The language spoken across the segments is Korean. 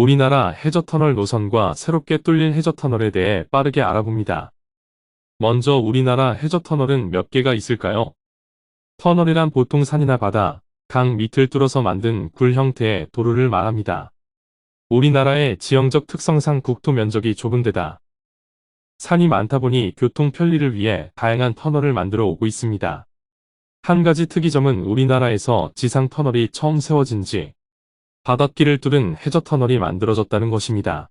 우리나라 해저터널 노선과 새롭게 뚫린 해저터널에 대해 빠르게 알아봅니다. 먼저 우리나라 해저터널은 몇 개가 있을까요? 터널이란 보통 산이나 바다, 강 밑을 뚫어서 만든 굴 형태의 도로를 말합니다. 우리나라의 지형적 특성상 국토 면적이 좁은 데다 산이 많다 보니 교통 편리를 위해 다양한 터널을 만들어 오고 있습니다. 한 가지 특이점은 우리나라에서 지상 터널이 처음 세워진 지 바닷길을 뚫은 해저터널이 만들어졌다는 것입니다.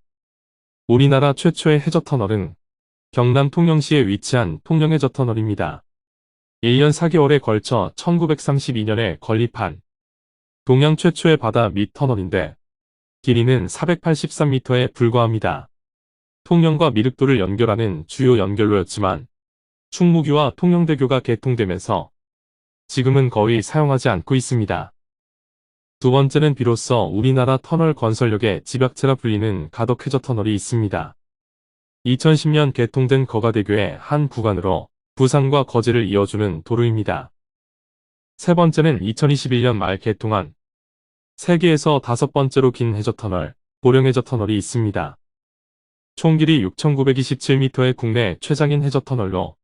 우리나라 최초의 해저터널은 경남 통영시에 위치한 통영해저터널입니다. 1년 4개월에 걸쳐 1932년에 건립한 동양 최초의 바다 밑 터널인데 길이는 483m에 불과합니다. 통영과 미륵도를 연결하는 주요 연결로였지만 충무교와 통영대교가 개통되면서 지금은 거의 사용하지 않고 있습니다. 두 번째는 비로소 우리나라 터널 건설력의 집약체라 불리는 가덕해저 터널이 있습니다. 2010년 개통된 거가대교의 한 구간으로 부산과 거제를 이어주는 도로입니다. 세 번째는 2021년 말 개통한 세계에서 다섯 번째로 긴 해저 터널, 보령해저 터널이 있습니다. 총 길이 6,927m의 국내 최장인 해저 터널로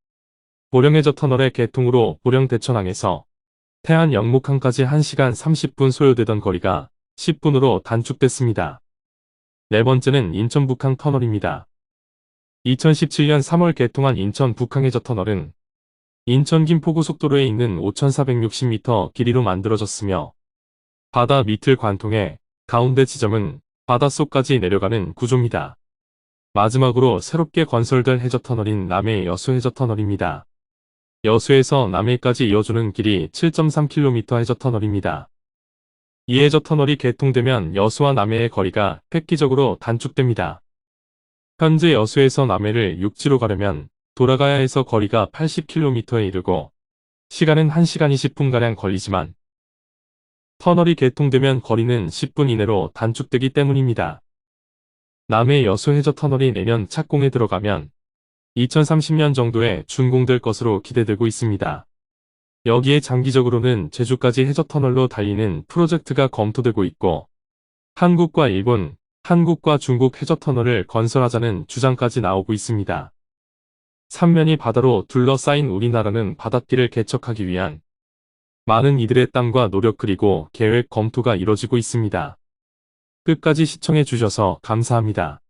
보령해저 터널의 개통으로 보령 대천항에서 태안 영목항까지 1시간 30분 소요되던 거리가 10분으로 단축됐습니다. 네 번째는 인천 북항 터널입니다. 2017년 3월 개통한 인천 북항해저 터널은 인천 김포고속도로에 있는 5,460m 길이로 만들어졌으며 바다 밑을 관통해 가운데 지점은 바닷속까지 내려가는 구조입니다. 마지막으로 새롭게 건설된 해저 터널인 남해 여수 해저 터널입니다. 여수에서 남해까지 이어주는 길이 7.3km 해저 터널입니다. 이 해저 터널이 개통되면 여수와 남해의 거리가 획기적으로 단축됩니다. 현재 여수에서 남해를 육지로 가려면 돌아가야 해서 거리가 80km에 이르고 시간은 1시간 20분가량 걸리지만 터널이 개통되면 거리는 10분 이내로 단축되기 때문입니다. 남해 여수 해저 터널이 내년 착공에 들어가면 2030년 정도에 준공될 것으로 기대되고 있습니다. 여기에 장기적으로는 제주까지 해저터널로 달리는 프로젝트가 검토되고 있고 한국과 일본, 한국과 중국 해저터널을 건설하자는 주장까지 나오고 있습니다. 삼면이 바다로 둘러싸인 우리나라는 바닷길을 개척하기 위한 많은 이들의 땀과 노력 그리고 계획 검토가 이뤄지고 있습니다. 끝까지 시청해 주셔서 감사합니다.